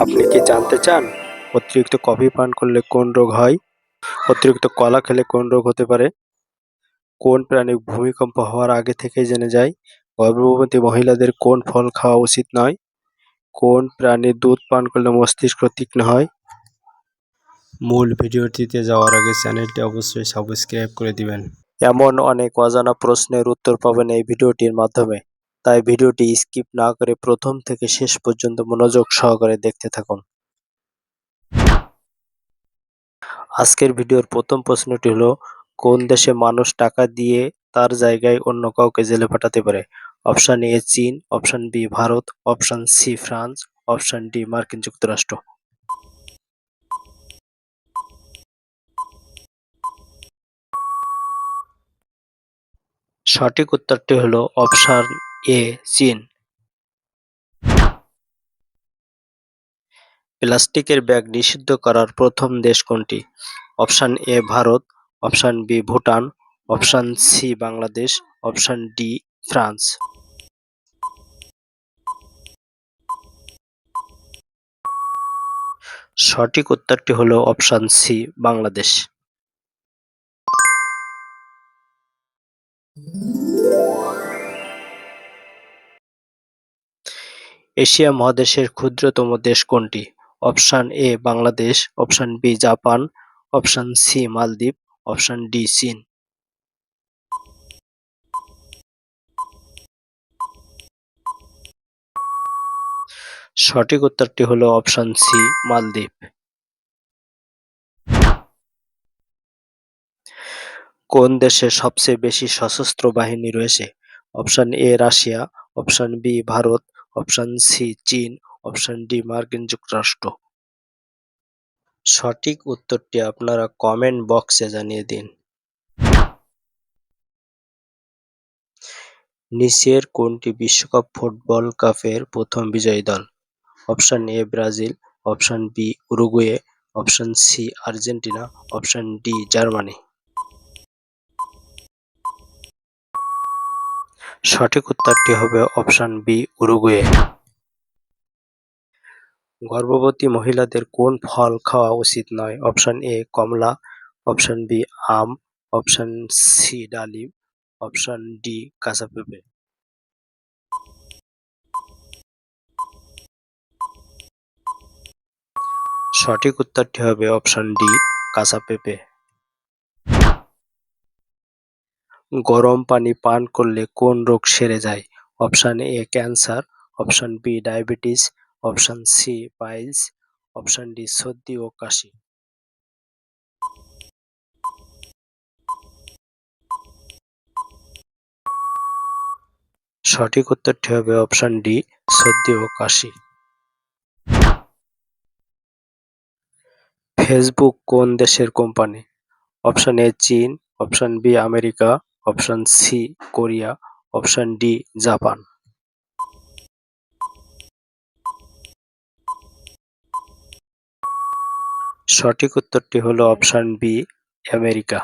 আপনি কি জানতে চান? অতিরিক্ত কফি পান করলে কোন রোগ হয়? অতিরিক্ত কলা খেলে কোন রোগ হতে পারে? কোন প্রাণী ভূমিকম্প হওয়ার আগে থেকেই জেনে যায়? গর্ভবতী মহিলাদের কোন ফল খাওয়া উচিত নয়? কোন প্রাণীর দুধ পান করলে মস্তিষ্ক তীক্ষ্ণ হয়? মূল ভিডিওটিতে যাওয়ার আগে চ্যানেলটি অবশ্যই সাবস্ক্রাইব করে দিবেন। এমন অনেক অজানা প্রশ্নের উত্তর পাবেন এই ভিডিওটির মাধ্যমে। তাই ভিডিওটি স্কিপ না করে প্রথম থেকে শেষ পর্যন্ত মনোযোগ সহকারে দেখতে থাকুন। আজকের ভিডিওর প্রথম প্রশ্নটি হলো, কোন দেশে মানুষ টাকা দিয়ে তার জায়গায় অন্য কাউকে জেলে পাঠাতে পারে? অপশান এ চীন, option B Bharat, option C France, option D মার্কিন যুক্তরাষ্ট্র। সঠিক উত্তরটি হলো অপশন এ, চীন। প্লাস্টিকের ব্যাগ নিষিদ্ধ করার প্রথম দেশ কোনটি? Option A, Bharat. Option B, Bhutan. Option C, Bangladesh. Option D, France. সঠিক উত্তরটি হলো অপশন সি, বাংলাদেশ। এশিয়া মহাদেশের ক্ষুদ্রতম দেশ কোনটি? Option A, Bangladesh, option B, Japan, option C, Maldives, option D, চীন। সঠিক উত্তরটি হলো অপশন সি, মালদ্বীপ। কোন দেশে সবচেয়ে বেশি সশস্ত্র বাহিনী রয়েছে? Option A, Russia, option B, Bharat option C চীন, অপশন ডি মার্কিন যুক্তরাষ্ট্র। সঠিক উত্তরটি আপনারা কমেন্ট বক্সে জানিয়ে দিন। নিচের কোনটি বিশ্বকাপ ফুটবল কাপের প্রথম বিজয়ী দল? Option A Brazil, option B Uruguay, option C Argentina, option D Germany. সঠিক উত্তরটি হবে অপশন বি উরুগুয়ে। গর্ভবতী মহিলাদের কোন ফল খাওয়া উচিত নয়? অপশন এ কমলা। অপশন বি আম। অপশন সি ডালিম। অপশন ডি কাঁচা পেঁপে। সঠিক উত্তরটি হবে অপশন ডি কাঁচা পেঁপে। গরম পানি পান করলে কোন রোগ সেরে যায়? Option A, cancer, option B, diabetes, option C, piles, option D, সর্দি ও কাশি। সঠিক উত্তরটি হবে অপশান ডি, সর্দি ও কাশি। ফেসবুক কোন দেশের কোম্পানি? অপশান এ, চীন, option B, America option C Korea, option D Japan. সঠিক উত্তরটি হলো অপশন বি, আমেরিকা।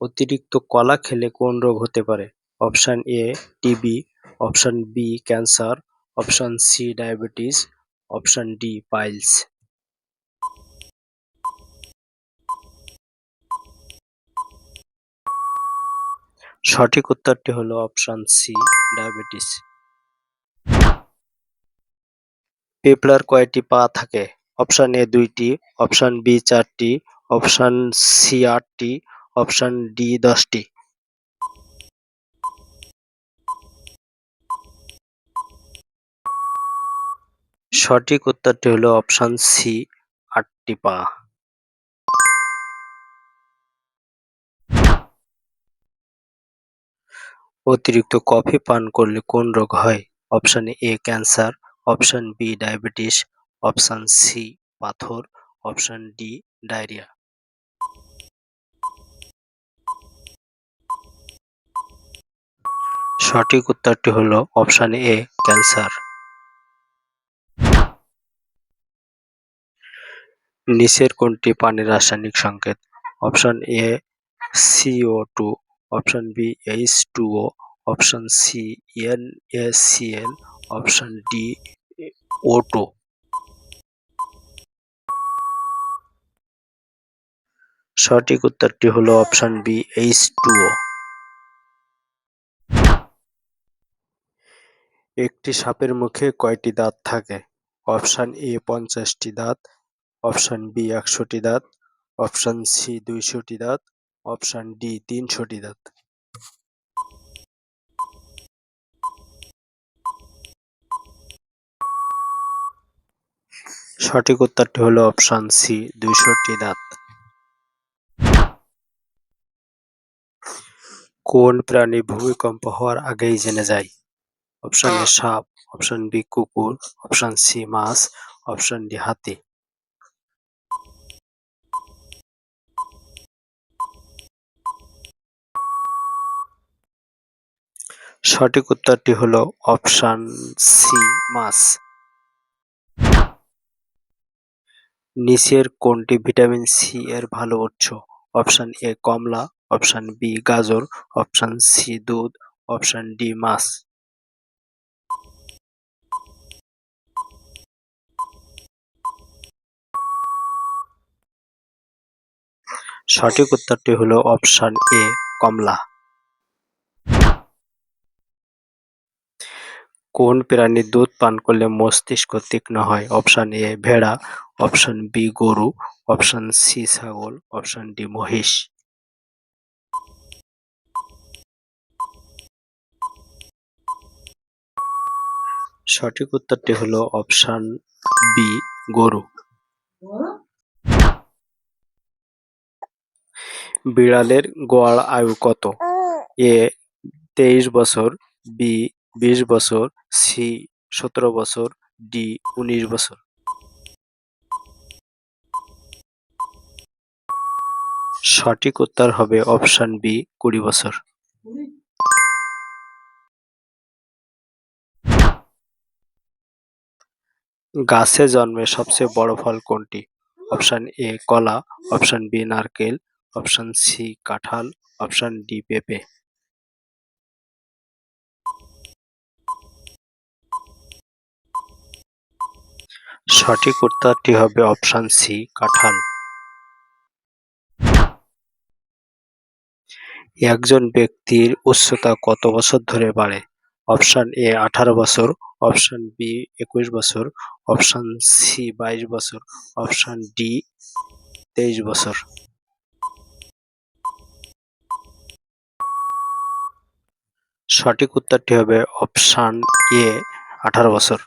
অতিরিক্ত কলা খেলে কোন রোগ হতে পারে? Option A, TB, option B, cancer, option C, diabetes, option D, piles. সঠিক উত্তরটি হলো অপশন সি, ডায়াবেটিস। পিঁপড়ার কয়টি পা থাকে? অপশন এ দুইটি, অপশন বি চারটি, অপশন সি আটটি, অপশন ডি দশটি। সঠিক উত্তরটি হলো অপশন সি, আটটি পা। অতিরিক্ত কফি পান করলে কোন রোগ হয়? Option A, cancer. Option B, diabetes. Option C, পাথর। Option D, diarrhoea. সঠিক উত্তরটি হলো অপশন এ, ক্যান্সার। নিচের কোনটি পানির রাসায়নিক সংকেত? Option A CO two. Option B, H two O, option C, N S C L, option D O two সঠিক উত্তরটি হলো option B, H two O. একটি সাপের মুখে কয়টি দাঁত থাকে? অপশন এ, পঞ্চাশটি দাঁত। অপশন বি, একশোটি দাঁত। অপশন সি, দুইশোটি দাঁত। অপশন ডি তিনশোটি দাঁত। সঠিক উত্তরটি হলো অপশন সি দুইশোটি দাঁত। কোন প্রাণী ভূমিকম্প হওয়ার আগেই জেনে যায়? অপশান এ সাপ অপশন বি কুকুর অপশন সি মাছ অপশন ডি হাতি। সঠিক উত্তরটি হল অপশন সি, মাছ। নিচের কোনটি ভিটামিন সি এর ভালো উৎস? অপশন এ, কমলা। অপশন বি, গাজর। অপশন সি, দুধ। অপশন ডি, মাছ। সঠিক উত্তরটি হলো অপশন এ, কমলা। কোন প্রাণীর দুধ পান করলে মস্তিষ্ক তীক্ষ্ণ হয়? অপশন এ ভেড়া। অপশন বি গরু। অপশন সি ছাগল। অপশন ডি মহিষ। সঠিক উত্তরটি হলো অপশন বি গরু। বিড়ালের গড় আয়ু কত? এ তেইশ বছর। বি বিশ বছর, সি সতেরো বছর, ডি উনিশ বছর। সঠিক উত্তর হবে অপশন বি, কুড়ি বছর। গাছে জন্মে সবচেয়ে বড় ফল কোনটি? অপশন এ, কলা, অপশন বি, নারকেল, অপশন সি, কাঁঠাল, অপশন ডি, পেঁপে। সঠিক উত্তরটি হবে অপশান সি, কাঁঠাল। একজন ব্যক্তির উচ্চতা কত বছর ধরে বাড়ে? অপশান এ, আঠারো বছর। অপশান বি, একুশ বছর। অপশান সি, বাইশ বছর। অপশান ডি, তেইশ বছর। সঠিক উত্তরটি হবে অপশান এ, আঠারো বছর।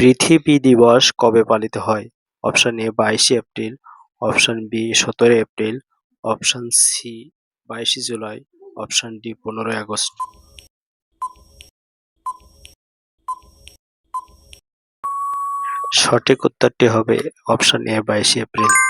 পৃথিবী দিবস কবে পালিত হয়? অপশন এ, বাইশে এপ্রিল। অপশন বি সতেরো এপ্রিল। অপশন সি, বাইশে জুলাই। অপশন ডি, পনেরোই আগস্ট। সঠিক উত্তরটি হবে অপশন এ, বাইশে এপ্রিল।